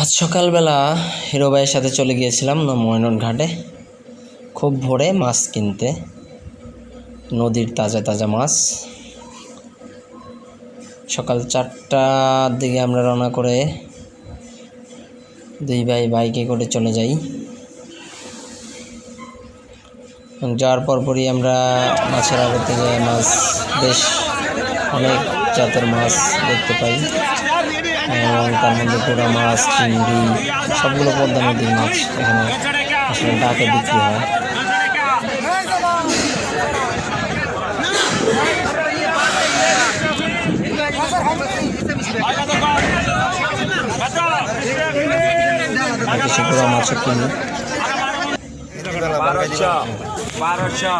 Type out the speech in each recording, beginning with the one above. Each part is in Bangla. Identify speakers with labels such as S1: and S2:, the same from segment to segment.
S1: আজ সকালবেলা হিরো ভাইয়ের সাথে চলে গিয়েছিলাম ময়নট ঘাটে। খুব ভোরে মাছ কিনতে। নদীর তাজা তাজা মাছ। সকাল চারটার দিকে আমরা রওনা করে দুই ভাই বাইকে করে চলে যাই। যাওয়ার পরপরই আমরা মাছের আগে থেকে মাছ বেশ অনেক জাতের মাছ দেখতে পাই। এবং তার মধ্যে পোড়া মাছ, চিংড়ি, সবগুলো পদ্মা নদীর মাছ এখানে আসলে ডাকে বিক্রি হয়। কিছু পোড়া মাছও কিনি।
S2: বারোশো বারোশো।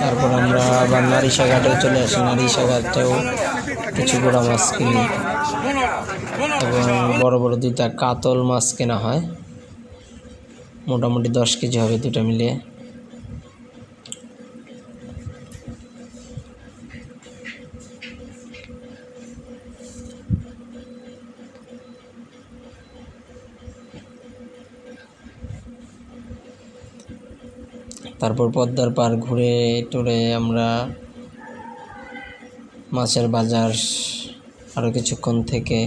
S1: তারপর আমরা আবার নারিশা ঘাটেও চলে আসি। নারিশা ঘাটেও কিছু বড় মাছ কিনি। এবং বড় বড় দুইটা কাতল মাছ কেনা হয়। মোটামুটি দশ কেজি হবে দুটো মিলিয়ে। তারপর পদ্মার পার ঘুরে টুরে আমরা মাছের বাজার আরও কিছুক্ষণ থেকে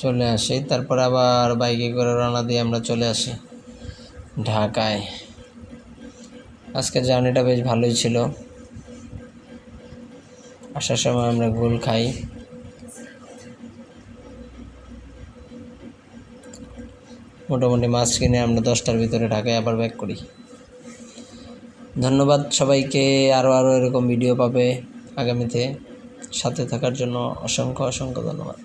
S1: চলে আসি। তারপর আবার বাইকে করে রওনা দিয়ে আমরা চলে আসি ঢাকায়। আজকের জার্নিটা বেশ ভালোই ছিল। আসার সময় আমরা গোল খাই। মোটামুটি মাছ কিনে আমরা দশটার ভিতরে ঢাকায় আবার ব্যাক করি। ধন্যবাদ সবাইকে আরও আরও এরকম ভিডিও পাবে আগামীতে। সাথে থাকার জন্য অসংখ্য অসংখ্য ধন্যবাদ।